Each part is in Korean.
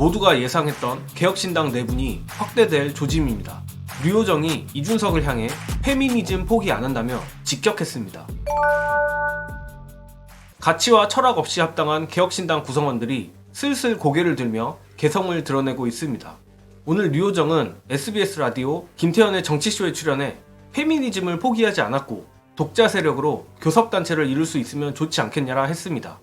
모두가 예상했던 개혁신당 내분이 확대될 조짐입니다. 류호정이 이준석을 향해 페미니즘 포기 안 한다며 직격했습니다. 가치와 철학 없이 합당한 개혁신당 구성원들이 슬슬 고개를 들며 개성을 드러내고 있습니다. 오늘 류호정은 SBS 라디오 김태현의 정치쇼에 출연해 페미니즘을 포기하지 않았고 독자 세력으로 교섭단체를 이룰 수 있으면 좋지 않겠냐라 했습니다.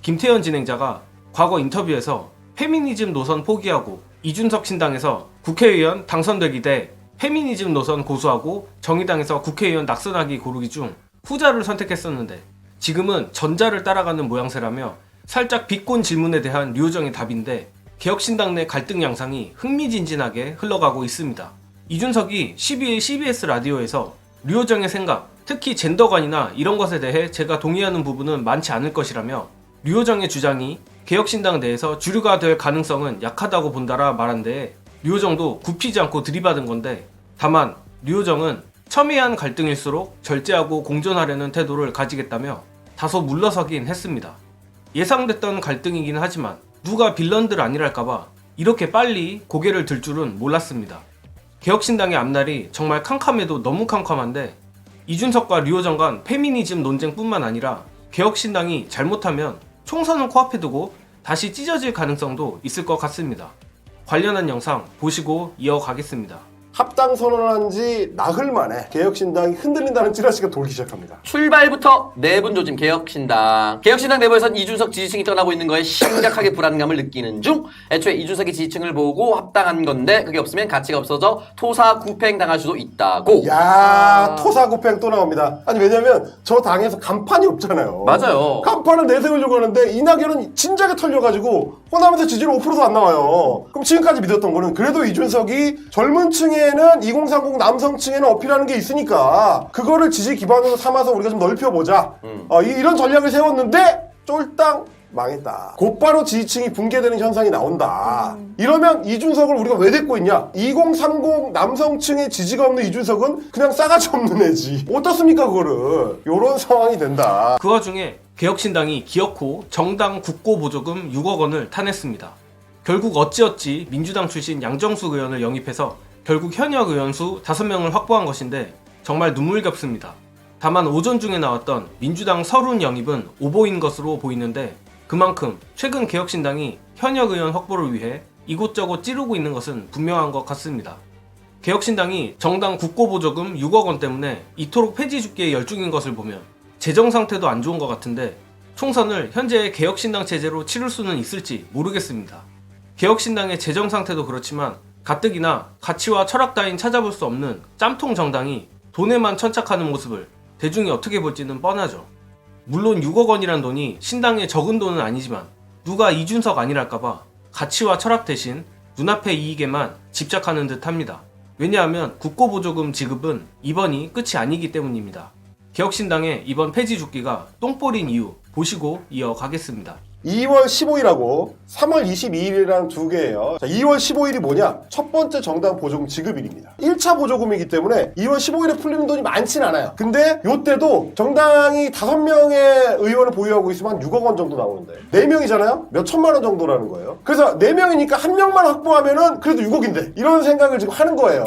김태현 진행자가 과거 인터뷰에서 페미니즘 노선 포기하고 이준석 신당에서 국회의원 당선되기 대 페미니즘 노선 고수하고 정의당에서 국회의원 낙선하기 고르기 중 후자를 선택했었는데 지금은 전자를 따라가는 모양새라며 살짝 비꼰 질문에 대한 류호정의 답인데 개혁신당 내 갈등 양상이 흥미진진하게 흘러가고 있습니다. 이준석이 12일 CBS 라디오에서 류호정의 생각, 특히 젠더관이나 이런 것에 대해 제가 동의하는 부분은 많지 않을 것이라며 류호정의 주장이 개혁신당 내에서 주류가 될 가능성은 약하다고 본다라 말한 데에 류호정도 굽히지 않고 들이받은 건데 다만 류호정은 첨예한 갈등일수록 절제하고 공존하려는 태도를 가지겠다며 다소 물러서긴 했습니다. 예상됐던 갈등이긴 하지만 누가 빌런들 아니랄까봐 이렇게 빨리 고개를 들 줄은 몰랐습니다. 개혁신당의 앞날이 정말 캄캄해도 너무 캄캄한데 이준석과 류호정 간 페미니즘 논쟁뿐만 아니라 개혁신당이 잘못하면 총선을 코앞에 두고 다시 찢어질 가능성도 있을 것 같습니다. 관련한 영상 보시고 이어가겠습니다. 합당 선언한 지 나흘 만에 개혁신당이 흔들린다는 찌라시가 돌기 시작합니다. 출발부터 내분 조짐 개혁신당. 개혁신당 내부에선 이준석 지지층이 떠나고 있는 거에 심각하게 불안감을 느끼는 중 애초에 이준석의 지지층을 보고 합당한 건데 그게 없으면 가치가 없어져 토사구팽 당할 수도 있다고. 야 토사구팽 또 나옵니다. 아니 왜냐면 저 당에서 간판이 없잖아요. 맞아요. 간판을 내세우려고 하는데 이낙연은 진작에 털려가지고 호남에서 지지율 5%도 안 나와요. 그럼 지금까지 믿었던 거는 그래도 이준석이 젊은 층에 는 2030 남성층에는 어필하는 게 있으니까 그거를 지지 기반으로 삼아서 우리가 좀 넓혀보자. 어, 이, 런 전략을 세웠는데 쫄딱 망했다. 곧바로 지지층이 붕괴되는 현상이 나온다. 이러면 이준석을 우리가 왜 데리고 있냐? 2030 남성층의 지지가 없는 이준석은 그냥 싸가지 없는 애지. 어떻습니까, 그거를? 요런 상황이 된다. 그 와중에 개혁신당이 기어코 정당 국고보조금 6억 원을 타냈습니다. 결국 어찌어찌 민주당 출신 양정숙 의원을 영입해서 결국 현역 의원 수 5명을 확보한 것인데 정말 눈물겹습니다. 다만 오전 중에 나왔던 민주당 서른 영입은 오보인 것으로 보이는데 그만큼 최근 개혁신당이 현역 의원 확보를 위해 이곳저곳 찌르고 있는 것은 분명한 것 같습니다. 개혁신당이 정당 국고보조금 6억 원 때문에 이토록 폐지 죽기에 열중인 것을 보면 재정 상태도 안 좋은 것 같은데 총선을 현재의 개혁신당 체제로 치를 수는 있을지 모르겠습니다. 개혁신당의 재정 상태도 그렇지만 가뜩이나 가치와 철학 따윈 찾아볼 수 없는 짬통 정당이 돈에만 천착하는 모습을 대중이 어떻게 볼지는 뻔하죠. 물론 6억 원이란 돈이 신당에 적은 돈은 아니지만 누가 이준석 아니랄까봐 가치와 철학 대신 눈앞의 이익에만 집착하는 듯 합니다. 왜냐하면 국고보조금 지급은 이번이 끝이 아니기 때문입니다. 개혁신당의 이번 폐지 죽기가 똥볼인 이유 보시고 이어가겠습니다. 2월 15일하고 3월 22일이라는 두 개예요. 자, 2월 15일이 뭐냐? 첫 번째 정당 보조금 지급일입니다. 1차 보조금이기 때문에 2월 15일에 풀리는 돈이 많진 않아요. 근데 요때도 정당이 5명의 의원을 보유하고 있으면 한 6억 원 정도 나오는데 4명이잖아요? 몇 천만 원 정도라는 거예요. 그래서 4명이니까 한 명만 확보하면은 그래도 6억인데 이런 생각을 지금 하는 거예요.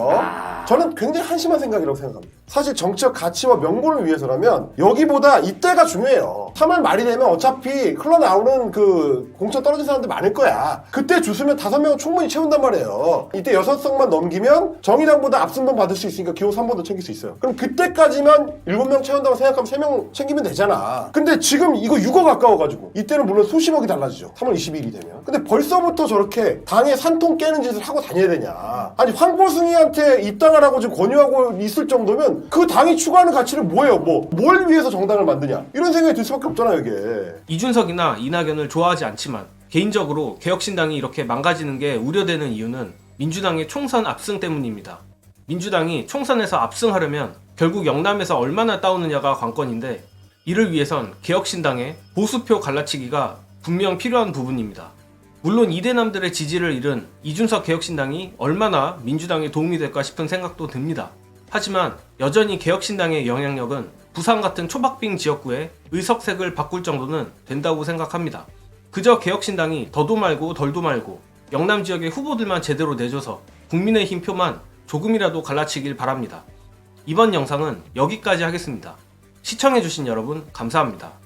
저는 굉장히 한심한 생각이라고 생각합니다. 사실 정치적 가치와 명분을 위해서라면 여기보다 이때가 중요해요. 3월 말이 되면 어차피 흘러나오는 그 공천 떨어진 사람들 많을 거야. 그때 주수면 다섯 명은 충분히 채운단 말이에요. 이때 여섯 석만 넘기면 정의당보다 앞선 번 받을 수 있으니까 기호 3번 더 챙길 수 있어요. 그럼 그때까지만 일곱 명 채운다고 생각하면 세 명 챙기면 되잖아. 근데 지금 이거 6억 가까워가지고 이때는 물론 수십억이 달라지죠. 3월 22일이 되면. 근데 벌써부터 저렇게 당에 산통 깨는 짓을 하고 다녀야 되냐. 아니 황보승이한테 입당 하라고 지금 권유하고 있을 정도면 그 당이 추구하는 가치는 뭐예요? 뭐 뭘 위해서 정당을 만드냐? 이런 생각이 들 수밖에 없잖아요 이게. 이준석이나 이낙연을 좋아하지 않지만 개인적으로 개혁신당이 이렇게 망가지는 게 우려되는 이유는 민주당의 총선 압승 때문입니다. 민주당이 총선에서 압승하려면 결국 영남에서 얼마나 따오느냐가 관건인데 이를 위해선 개혁신당의 보수표 갈라치기가 분명 필요한 부분입니다. 물론 이대남들의 지지를 잃은 이준석 개혁신당이 얼마나 민주당에 도움이 될까 싶은 생각도 듭니다. 하지만 여전히 개혁신당의 영향력은 부산 같은 초박빙 지역구의 의석색을 바꿀 정도는 된다고 생각합니다. 그저 개혁신당이 더도 말고 덜도 말고 영남 지역의 후보들만 제대로 내줘서 국민의힘 표만 조금이라도 갈라치길 바랍니다. 이번 영상은 여기까지 하겠습니다. 시청해주신 여러분 감사합니다.